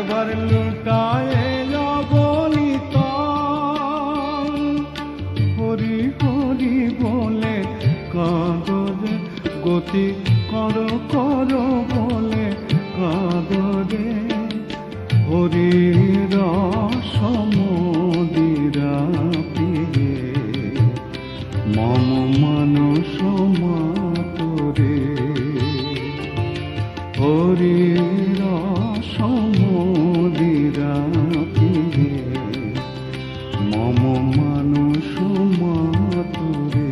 একবার লুটায় তল হরি হরি বলে কাঁদরে গতি কর কর বলে কাঁদরে পিয়ে মম মানুষ মাতুরে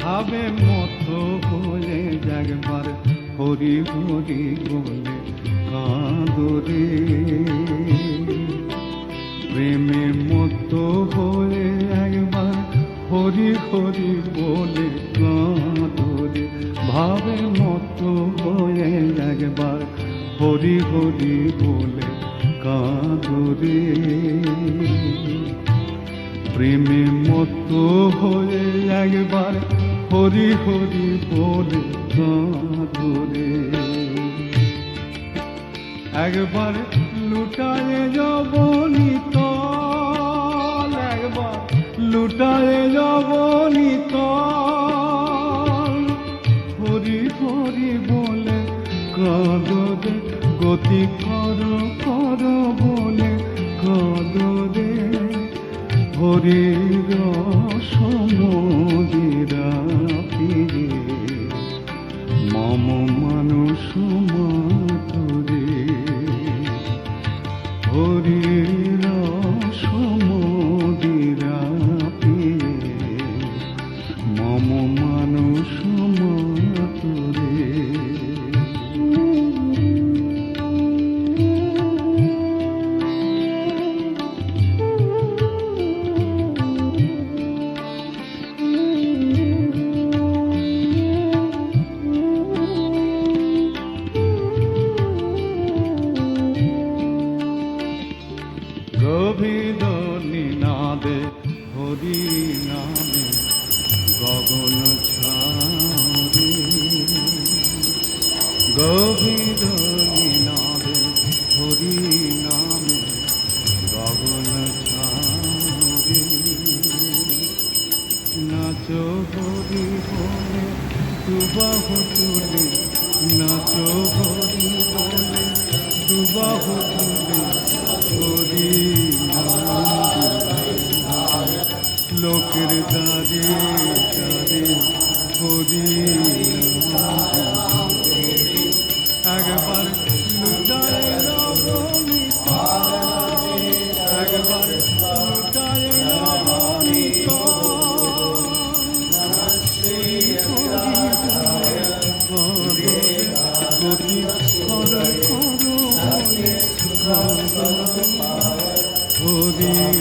ভাবে মতো বলে একবার হরি হরি বলে কাঁদরে। প্রেমে মতো হয়ে একবার হরি হরি বলে কাঁদরে। ভাবে মতো হয়ে একবার হরি হরি বলে কাঁদরে। প্রেমে মতো হয়ে একবার হরি হরি বলে কাঁদরে একবার লুটায় যাবনি গগন ছাড়ে। গভীর নিনাদে হরি নামে গগন ছাড়ে। নাচো হরি বলে, দুবাহ তুলে, নাচো হরি বলে, দুবাহ তুলে, হরি নাম। লোকের দারে হরি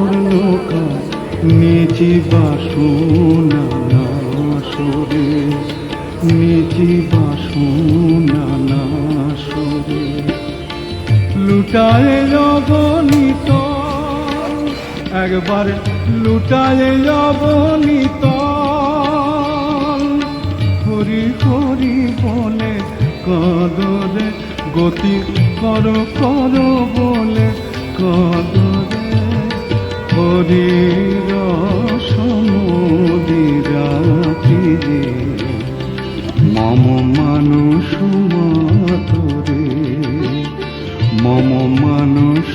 অপূর্ণকাম নিজে বাসনা সরে নিজে বাসনা সরে। লুটায় অবনীত একবার লুটায় অবনীত হরি হরি বলে কদরে, গতি কর কর বলে কদরে। ভোরের সমুদিরাতিরে মম মানুষ মাতরে মম মানুষ